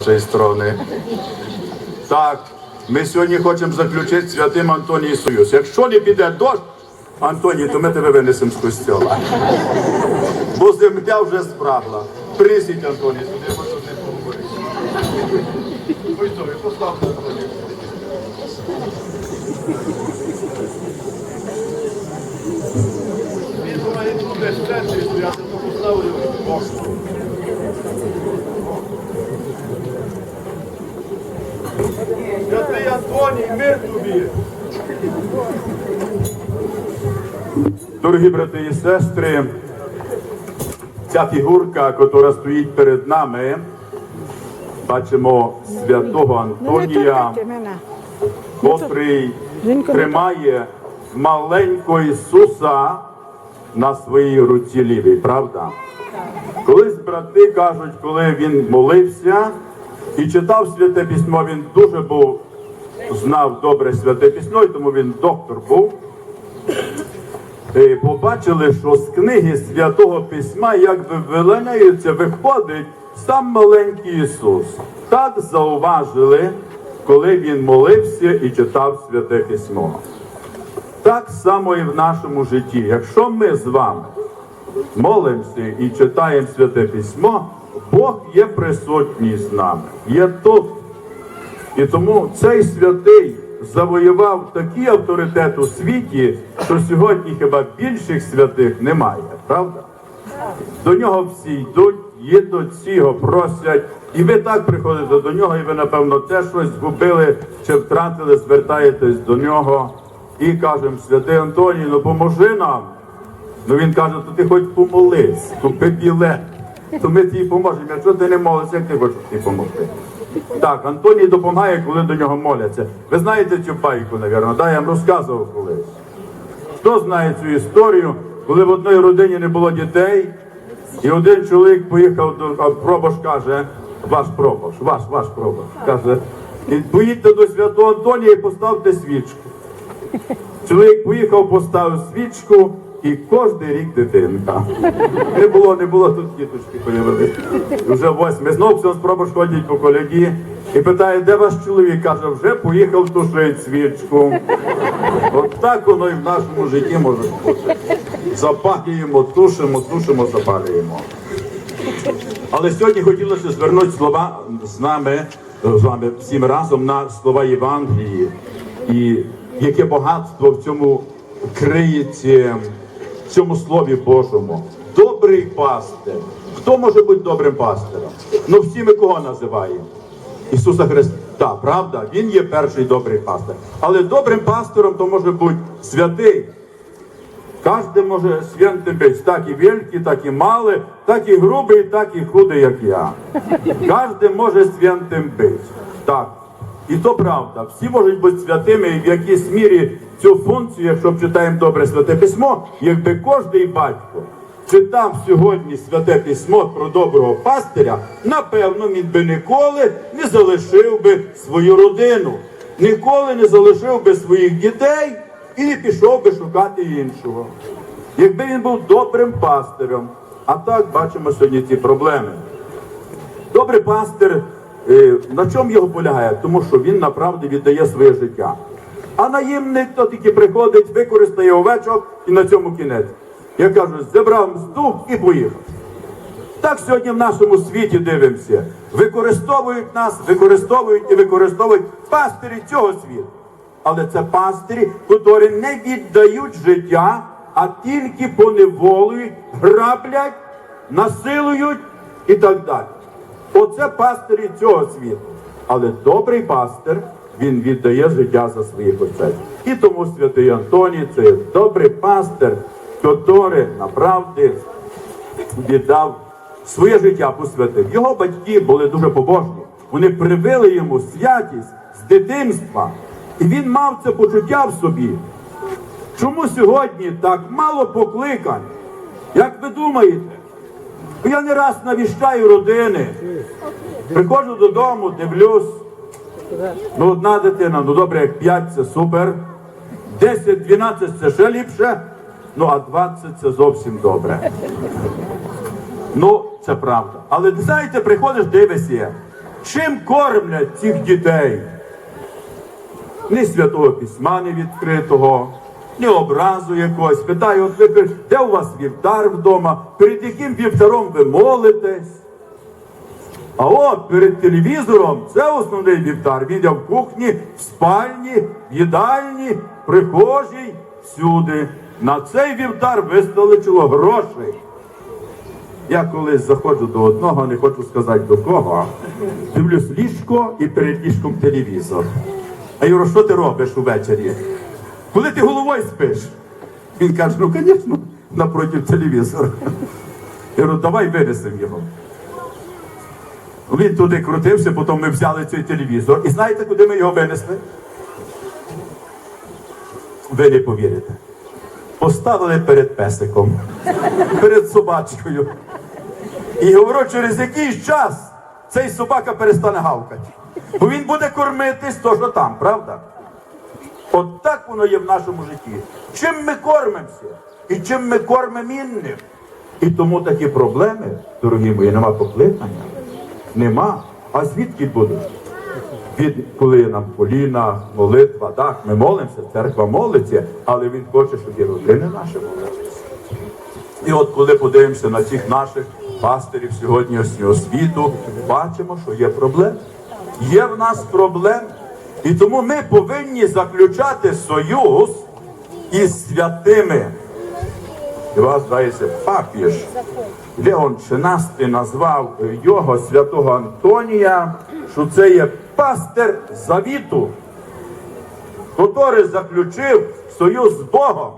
нашої сторони. Так, ми сьогодні хочемо заключити святим Антоній Союз. Якщо не піде дощ, Антоній, то ми тебе винесемо з костьола. Бо земля вже спрагла. Присідь, Антоній, сюди хочу ним поговорити. Добре, поставте Антоній. Він має буде стресу, я тебе поставлю Антоній, мир тобі! Дорогі брати і сестри, ця фігурка, яка стоїть перед нами, бачимо святого Антонія, котрий тримає маленького Ісуса на своїй руці лівій, правда? Колись брати кажуть, коли він молився і читав святе письмо, він дуже був, знав добре святе письмо, і тому він доктор був. І побачили, що з книги святого письма, якби виленяється, виходить сам маленький Ісус. Так зауважили, коли він молився і читав святе письмо. Так само і в нашому житті. Якщо ми з вами молимося і читаємо святе письмо, Бог є присутній з нами, є тут. І тому цей святий завоював такий авторитет у світі, що сьогодні хіба більших святих немає, правда? До нього всі йдуть, їдуть, всі його просять. І ви так приходите до нього, і ви, напевно, теж щось згубили чи втратили, звертаєтесь до нього і кажемо, святий Антоній, ну поможи нам. Ну він каже, то ти хоч помолись, купи білет, то ми тобі поможемо. Якщо ти не молишся, як ти хочеш тобі допомогти? Так, Антоній допомагає, коли до нього моляться. Ви знаєте цю байку, навірно, да? я вам розказував колись. Хто знає цю історію, коли в одній родині не було дітей, і один чоловік поїхав до а пробош каже, ваш пробош, ваш, ваш пробош, каже, поїдьте до святого Антонія і поставте свічку. Чоловік поїхав, поставив свічку і кожен рік дитинка. Не було, не було, тут діточки появилися. Вже восьме. Знов все спробуш ходять по коляді і питає, де ваш чоловік? Каже, вже поїхав тушити свічку. От так воно і в нашому житті може бути. Запалюємо, тушимо, тушимо, запалюємо. Але сьогодні хотілося звернути слова з нами, з вами всім разом на слова Євангелії. І яке багатство в цьому криється, цьому слові Божому. Добрий пастир. Хто може бути добрим пастиром? Ну всі ми кого називаємо? Ісуса Христа, правда? Він є перший добрий пастир. Але добрим пастором то може бути святий. Кожен може святим бути, так і великий, так і малий, так і грубий, так і худий, як я. Кожен може святим бути. Так. І то правда. Всі можуть бути святими в якійсь мірі цю функцію, якщо читаємо добре святе письмо, якби кожний батько читав сьогодні святе письмо про доброго пастиря, напевно, він би ніколи не залишив би свою родину, ніколи не залишив би своїх дітей і не пішов би шукати іншого. Якби він був добрим пастирем, а так бачимо сьогодні ці проблеми. Добрий пастир, е, на чому його полягає? Тому що він направді віддає своє життя. А наїмник то тільки приходить, використає овечок і на цьому кінець. Я кажу, зібрав мзду і поїхав. Так сьогодні в нашому світі дивимося. Використовують нас, використовують і використовують пастирі цього світу. Але це пастирі, які не віддають життя, а тільки поневолюють, граблять, насилують і так далі. Оце пастирі цього світу. Але добрий пастир, він віддає життя за своїх отців. І тому святий Антоній це добрий пастир, який направді віддав своє життя посвятив. Його батьки були дуже побожні. Вони привили йому святість з дитинства. І він мав це почуття в собі. Чому сьогодні так мало покликань? Як ви думаєте? Я не раз навіщаю родини. Приходжу додому, дивлюсь. Ну, одна дитина, ну добре, як 5 це супер. 10-12 це ще ліпше. Ну, а 20 це зовсім добре. Ну, це правда. Але знаєте, приходиш, дивишся. чим кормлять цих дітей? Ні святого письма не відкритого, ні образу якогось. Питаю, от ви де у вас вівтар вдома? Перед яким вівтаром ви молитесь? А от перед телевізором це основний вівтар. Є в кухні, в спальні, в їдальні, прихожій, всюди. На цей вівтар вистачило грошей. Я колись заходжу до одного, не хочу сказати до кого, дивлюсь ліжко і перед ліжком телевізор. А я що ти робиш увечері? Коли ти головою спиш? Він каже, ну звісно, напроти телевізора. Я говорю, давай винесемо його. Він туди крутився, потім ми взяли цей телевізор. І знаєте, куди ми його винесли? Ви не повірите. Поставили перед песиком, перед собачкою. І говорю, через якийсь час цей собака перестане гавкати. Бо він буде кормитись то, що там, правда? От так воно є в нашому житті. Чим ми кормимося і чим ми кормимо інших. І тому такі проблеми, дорогі мої, нема покликання. Нема. А звідки будуть? Від коли нам коліна, молитва, так, ми молимося, церква молиться, але він хоче, щоб і родини наші молилися. І от коли подивимося на цих наших пастирів сьогоднішнього світу, бачимо, що є проблеми. Є в нас проблеми. І тому ми повинні заключати союз із святими. І вас здається, папіж Леон XIII назвав його святого Антонія, що це є пастир завіту, який заключив союз з Богом.